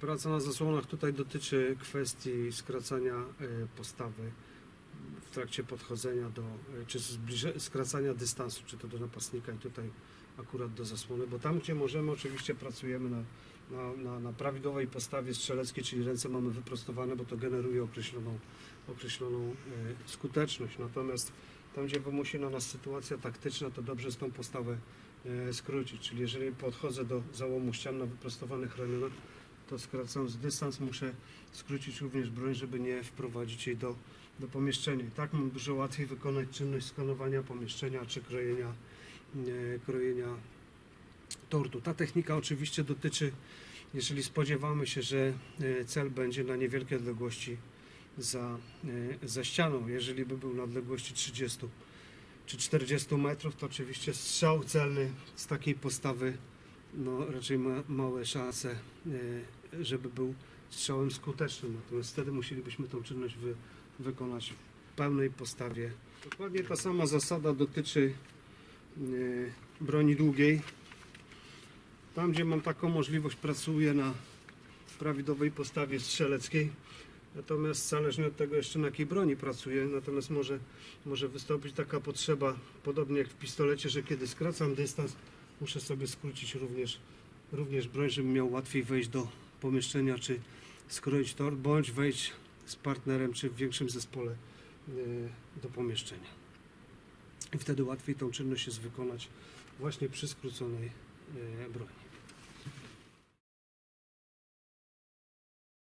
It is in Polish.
Praca na zasłonach tutaj dotyczy kwestii skracania e, postawy w trakcie podchodzenia do, e, czy zbliże, skracania dystansu, czy to do napastnika i tutaj akurat do zasłony, bo tam gdzie możemy oczywiście pracujemy na, na, na, na prawidłowej postawie strzeleckiej, czyli ręce mamy wyprostowane, bo to generuje określoną, określoną e, skuteczność. Natomiast tam gdzie wymusi na nas sytuacja taktyczna, to dobrze jest tą postawę skrócić. Czyli jeżeli podchodzę do załomu ścian na wyprostowanych ramionach, to skracając dystans muszę skrócić również broń, żeby nie wprowadzić jej do, do pomieszczenia. Tak mam dużo łatwiej wykonać czynność skanowania pomieszczenia czy krojenia, krojenia tortu. Ta technika oczywiście dotyczy, jeżeli spodziewamy się, że e, cel będzie na niewielkiej odległości za, e, za ścianą. Jeżeli by był na odległości 30 czy 40 metrów, to oczywiście strzał celny z takiej postawy no, raczej ma małe szanse, e, żeby był strzałem skutecznym. Natomiast wtedy musielibyśmy tą czynność wy, wykonać w pełnej postawie. Dokładnie ta sama zasada dotyczy e, broni długiej. Tam, gdzie mam taką możliwość, pracuję na prawidłowej postawie strzeleckiej. Natomiast zależnie od tego jeszcze na jakiej broni pracuję, natomiast może, może wystąpić taka potrzeba, podobnie jak w pistolecie, że kiedy skracam dystans, muszę sobie skrócić również, również broń, żebym miał łatwiej wejść do pomieszczenia, czy skroić tor, bądź wejść z partnerem, czy w większym zespole e, do pomieszczenia. I wtedy łatwiej tą czynność jest wykonać właśnie przy skróconej e, broni.